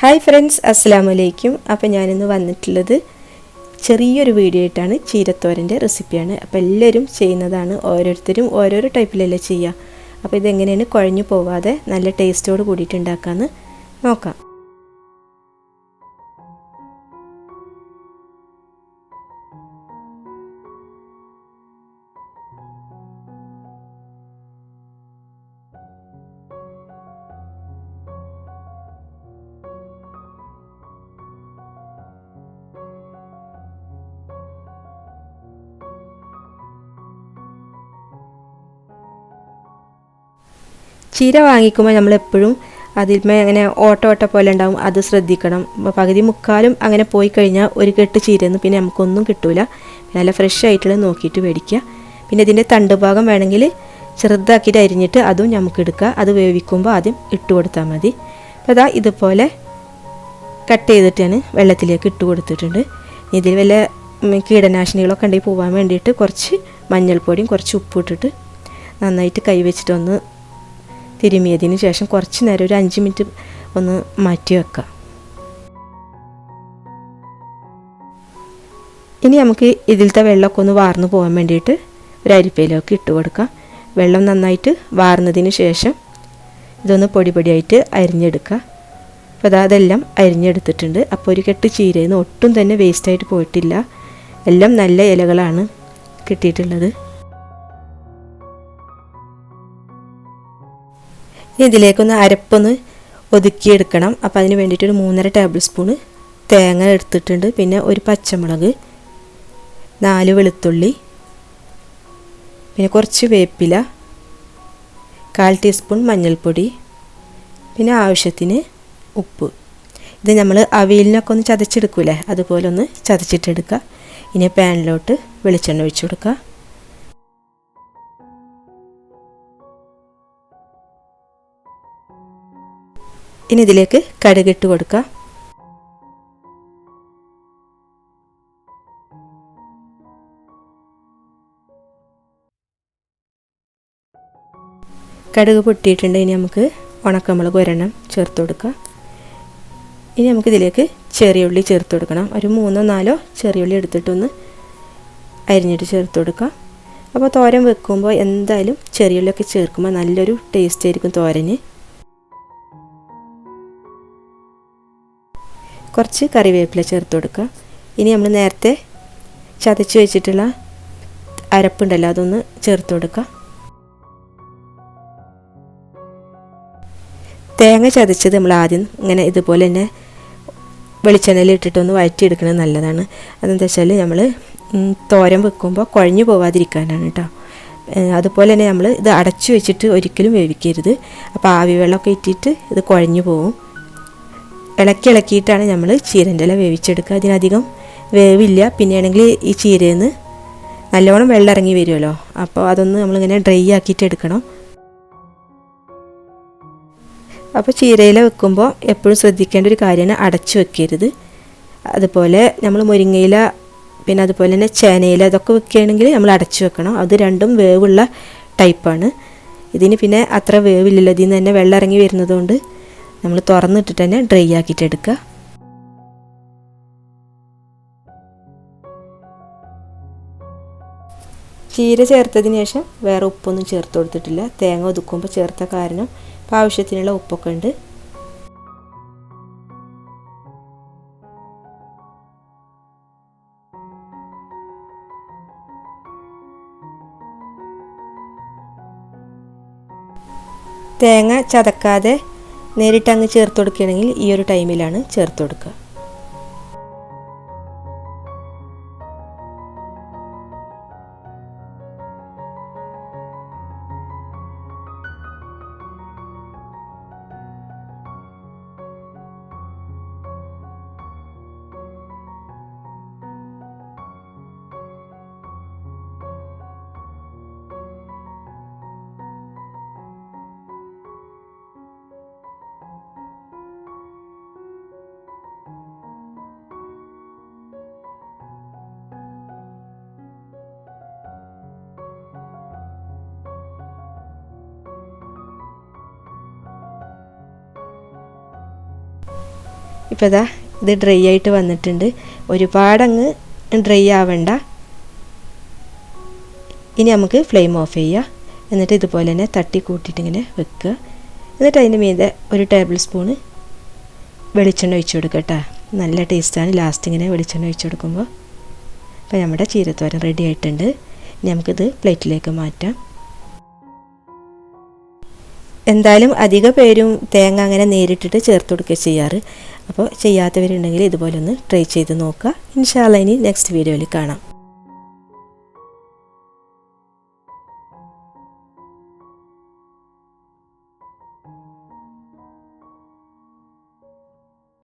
Hi friends അസ്സാം വലൈക്കും അപ്പോൾ ഞാനിന്ന് വന്നിട്ടുള്ളത് ചെറിയൊരു വീഡിയോ ആയിട്ടാണ് ചീരത്തോരന്റെ റെസിപ്പിയാണ് അപ്പോൾ എല്ലാവരും ചെയ്യുന്നതാണ് ഓരോരുത്തരും ഓരോരോ ടൈപ്പിലല്ലേ ചെയ്യുക. അപ്പോൾ ഇതെങ്ങനെയാണ് കുഴഞ്ഞു പോവാതെ നല്ല ടേസ്റ്റോട് കൂടിയിട്ട് ഉണ്ടാക്കാമെന്ന് നോക്കാം. ചീര വാങ്ങിക്കുമ്പോൾ നമ്മൾ എപ്പോഴും അതിന്മേ അങ്ങനെ ഓട്ട ഓട്ട പോലെ ഉണ്ടാവും. അത് ശ്രദ്ധിക്കണം. പകുതി മുക്കാലും അങ്ങനെ പോയി കഴിഞ്ഞാൽ ഒരു കെട്ട് ചീരന്ന് പിന്നെ നമുക്കൊന്നും കിട്ടൂല. നല്ല ഫ്രഷ് ആയിട്ടുള്ള നോക്കിയിട്ട് മേടിക്കുക പിന്നെ ഇതിന്റെ തണ്ട് ഭാഗം വേണമെങ്കിൽ ചെറുതാക്കിയിട്ട് അരിഞ്ഞിട്ട് അതും നമുക്ക് എടുക്കുക അത് വേവിക്കുമ്പോൾ ആദ്യം ഇട്ട് കൊടുത്താൽ മതി. അപ്പോൾ അതാ ഇതുപോലെ കട്ട് ചെയ്തിട്ടാണ് വെള്ളത്തിലേക്ക് ഇട്ട് കൊടുത്തിട്ടുണ്ട്. ഇതിൽ വല്ല കീടനാശിനികളൊക്കെ ഉണ്ടെങ്കിൽ പോകാൻ വേണ്ടിയിട്ട് കുറച്ച് മഞ്ഞൾപ്പൊടിയും കുറച്ച് ഉപ്പ് ഇട്ടിട്ട് നന്നായിട്ട് കൈവച്ചിട്ടൊന്ന് തിരുമിയതിന് ശേഷം കുറച്ച് നേരം ഒരു അഞ്ച് മിനിറ്റ് ഒന്ന് മാറ്റി വെക്കാം. ഇനി നമുക്ക് ഇതിലത്തെ വെള്ളമൊക്കെ ഒന്ന് വാർന്നു പോകാൻ വേണ്ടിയിട്ട് ഒരു അരിപ്പയിലൊക്കെ ഇട്ട് കൊടുക്കാം. വെള്ളം നന്നായിട്ട് വാർന്നതിന് ശേഷം ഇതൊന്ന് പൊടി പൊടിയായിട്ട് അരിഞ്ഞെടുക്കുക. അപ്പോൾ അതാ അതെല്ലാം അരിഞ്ഞെടുത്തിട്ടുണ്ട്. അപ്പോൾ ഒരു കെട്ട് ചീരയിൽ നിന്ന് ഒട്ടും തന്നെ വേസ്റ്റായിട്ട് പോയിട്ടില്ല. എല്ലാം നല്ല ഇലകളാണ് കിട്ടിയിട്ടുള്ളത്. ഇതിലേക്കൊന്ന് അരപ്പൊന്ന് ഒതുക്കിയെടുക്കണം. അപ്പോൾ അതിന് വേണ്ടിയിട്ട് ഒരു മൂന്നര ടേബിൾ സ്പൂണ് തേങ്ങ എടുത്തിട്ടുണ്ട്. പിന്നെ ഒരു പച്ചമുളക് നാല് വെളുത്തുള്ളി പിന്നെ കുറച്ച് വേപ്പില കാൽ ടീസ്പൂൺ മഞ്ഞൾപ്പൊടി പിന്നെ ആവശ്യത്തിന് ഉപ്പ്. ഇത് നമ്മൾ അവിയലിനൊക്കെ ഒന്ന് ചതച്ചെടുക്കൂലേ? അതുപോലെ ഒന്ന് ചതച്ചിട്ടെടുക്കുക. ഇനി പാനിലോട്ട് വെളിച്ചെണ്ണ ഒഴിച്ചു കൊടുക്കുക. ഇനി ഇതിലേക്ക് കടുകിട്ട് കൊടുക്കുക കടുക് പൊട്ടിയിട്ടുണ്ട്. ഇനി നമുക്ക് ഉണക്കമുളക് ഒരെണ്ണം ചേർത്ത് കൊടുക്കുക ഇനി ചെറിയ ഉള്ളി ചേർത്ത് കൊടുക്കണം. ഒരു മൂന്നോ നാലോ ചെറിയ ഉള്ളി എടുത്തിട്ടൊന്ന് അരിഞ്ഞിട്ട് ചേർത്ത് കൊടുക്കുക അപ്പോൾ തോരൻ വെക്കുമ്പോൾ എന്തായാലും ചെറിയ ഉള്ളിയൊക്കെ ചേർക്കുമ്പോൾ നല്ലൊരു ടേസ്റ്റ് ആയിരിക്കും തോരന്. കുറച്ച് കറിവേപ്പില ചേർത്ത് കൊടുക്കുക. ഇനി നമ്മൾ നേരത്തെ ചതച്ച് വെച്ചിട്ടുള്ള അരപ്പുണ്ടല്ലോ അതൊന്ന് ചേർത്ത് കൊടുക്കുക. തേങ്ങ ചതച്ചത് നമ്മൾ ആദ്യം ഇങ്ങനെ ഇതുപോലെ തന്നെ വെളിച്ചെണ്ണയിൽ ഇട്ടിട്ടൊന്ന് വഴറ്റിയെടുക്കുന്നത് നല്ലതാണ്. അതെന്താ വെച്ചാൽ നമ്മൾ തോരൻ വെക്കുമ്പോൾ കുഴഞ്ഞു പോവാതിരിക്കാനാണ് കേട്ടോ. അതുപോലെ തന്നെ നമ്മൾ ഇത് അടച്ചു വെച്ചിട്ട് ഒരിക്കലും വേവിക്കരുത്. അപ്പോൾ ആവി വെള്ളമൊക്കെ ഇട്ടിട്ട് ഇത് കുഴഞ്ഞു പോകും ഇളക്കി ഇളക്കിയിട്ടാണ് നമ്മൾ ചീരന്റെ ഇല വേവിച്ചെടുക്കുക. അതിനധികം വേവില്ല. പിന്നെയാണെങ്കിൽ ഈ ചീരയിൽ നല്ലോണം വെള്ളം ഇറങ്ങി വരുമല്ലോ. അപ്പോൾ അതൊന്ന് നമ്മളിങ്ങനെ ഡ്രൈ ആക്കിയിട്ട് എടുക്കണം. അപ്പോൾ ചീരയില വെക്കുമ്പോൾ എപ്പോഴും ശ്രദ്ധിക്കേണ്ട ഒരു കാര്യമാണ് അടച്ചു വെക്കരുത്. അതുപോലെ നമ്മൾ മുരിങ്ങയില പിന്നെ അതുപോലെ തന്നെ ചേനയില അതൊക്കെ വെക്കുകയാണെങ്കിൽ നമ്മൾ അടച്ചു വെക്കണം. അത് രണ്ടും വേവുള്ള ടൈപ്പാണ്. ഇതിന് പിന്നെ അത്ര വേവില്ലല്ലോ. ഇതിൽ നിന്ന് തന്നെ വെള്ളം ഇറങ്ങി വരുന്നതുകൊണ്ട് നമ്മൾ തുറന്നിട്ടിട്ട് തന്നെ ഡ്രൈ ആക്കിയിട്ട് എടുക്കുക. ചീര ചേർത്തതിന് ശേഷം വേറെ ഉപ്പൊന്നും ചേർത്ത് കൊടുത്തിട്ടില്ല. തേങ്ങ ഒതുക്കുമ്പോൾ ചേർത്ത കാരണം ഇപ്പം ആവശ്യത്തിനുള്ള ഉപ്പൊക്കെ ഉണ്ട്. തേങ്ങ ചതക്കാതെ നേരിട്ട് അങ്ങ് ചേർത്ത് കൊടുക്കുകയാണെങ്കിൽ ഈ ഒരു ടൈമിലാണ് ചേർത്ത് കൊടുക്കുക. ഇപ്പോൾ ഇതാ ഇത് ഡ്രൈ ആയിട്ട് വന്നിട്ടുണ്ട്. ഒരുപാടങ്ങ് ഡ്രൈ ആവണ്ട. ഇനി നമുക്ക് ഫ്ലെയിം ഓഫ് ചെയ്യുക എന്നിട്ട് ഇതുപോലെ തന്നെ തട്ടി കൂട്ടിയിട്ട് ഇങ്ങനെ വെക്കുക. എന്നിട്ട് അതിന്റെ മീതെ ഒരു ടേബിൾ സ്പൂണ് വെളിച്ചെണ്ണ ഒഴിച്ചു കൊടുക്കട്ടെ കേട്ടോ നല്ല ടേസ്റ്റാണ് ലാസ്റ്റ് ഇങ്ങനെ വെളിച്ചെണ്ണ ഒഴിച്ചു കൊടുക്കുമ്പോൾ. അപ്പോൾ നമ്മുടെ ചീരത്തോരൻ റെഡി ആയിട്ടുണ്ട്. ഇനി നമുക്കിത് പ്ലേറ്റിലേക്ക് മാറ്റാം. എന്തായാലും അധിക പേരും തേങ്ങ അങ്ങനെ നേരിട്ടിട്ട് ചേർത്ത് കൊടുക്കുക ചെയ്യാറ്. അപ്പോൾ ചെയ്യാത്തവരുണ്ടെങ്കിൽ ഇതുപോലെ ഒന്ന് ട്രൈ ചെയ്ത് നോക്കുക. ഇൻഷാല്ല ഇനി നെക്സ്റ്റ് വീഡിയോയിൽ കാണാം.